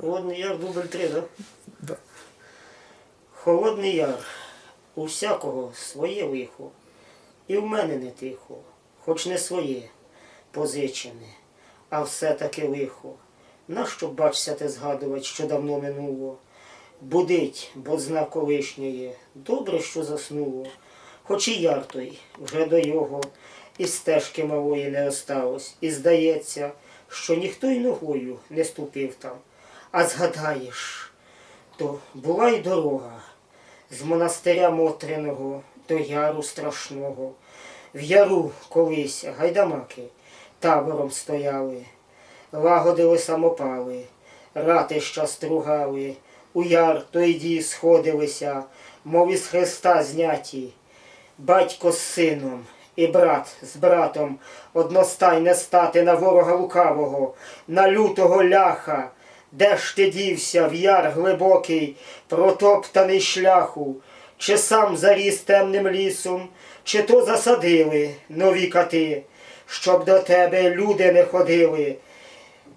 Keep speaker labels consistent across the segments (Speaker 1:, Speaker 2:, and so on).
Speaker 1: Холодний яр дубль 3, да?
Speaker 2: Да.
Speaker 1: Холодний яр. У всякого своє лихо. І в мене не тихо, хоч не своє, позичене, а все-таки лихо. Нащо бачся те згадувати, що давно минуло? Будить, бо знав колишнє. Добре, що заснуло. Хоч і яр той вже до його, і стежки малої не осталось. І здається, що ніхто й ногою не ступив там. А згадаєш, то була й дорога з монастиря Мотриного до яру страшного. В яру колись гайдамаки табором стояли, лагодили самопали, ратища стругали, у яр тоді сходилися, мов із Христа зняті, батько з сином. І брат з братом одностай не стати на ворога лукавого, на лютого ляха, де ж ти дівся в яр глибокий, протоптаний шляху, чи сам заріс темним лісом, чи то засадили нові кати, щоб до тебе люди не ходили,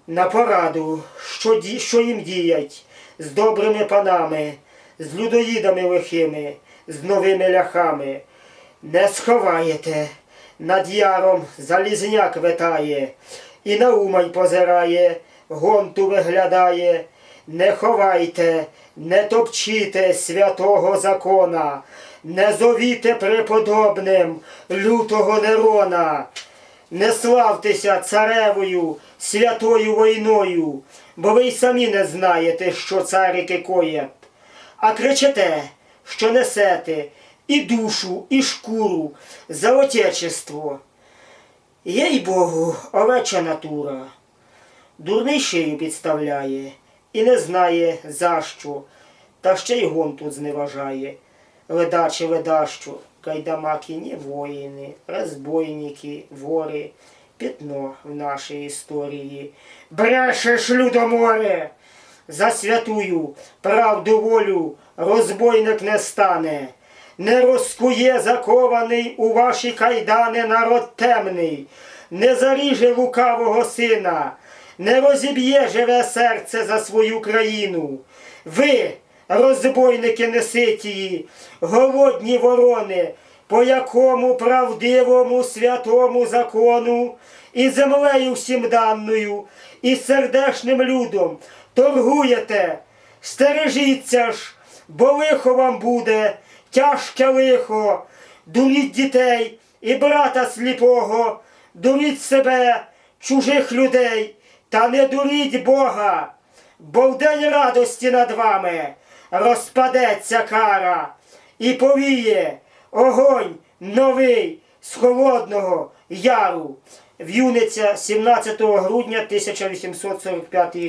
Speaker 1: на пораду, що, ді, що їм діять, з добрими панами, з людоїдами лихими, з новими ляхами. Не сховаєте, над яром залізняк витає, і на умань позирає, гонту виглядає. Не ховайте, не топчіте святого закона, не зовіте преподобним лютого Нерона. Не славтеся царевою святою війною, бо ви й самі не знаєте, що царики коять. А кричите, що несете і душу, і шкуру за отечество. Їй Богу, овеча натура. Дурний шию підставляє і не знає за що, та ще й гон тут зневажає. Ледаче ледащо, кайдамаки не воїни, розбойники, вори, пятно в нашій історії. Брешеш, людоморе! За святую правду волю розбойник не стане, не розкує закований у ваші кайдани народ темний, не заріже лукавого сина, не розіб'є живе серце за свою країну. Ви, розбойники неситії, голодні ворони, по якому правдивому святому закону і землею всім даною, і сердешним людом торгуєте, стережіться ж, бо лихо вам буде, тяжке лихо, дуріть дітей і брата сліпого, дуріть себе, чужих людей, та не дуріть Бога, бо в день радості над вами розпадеться кара і повіє огонь новий з холодного яру. В'юниця 17 грудня 1845 рік.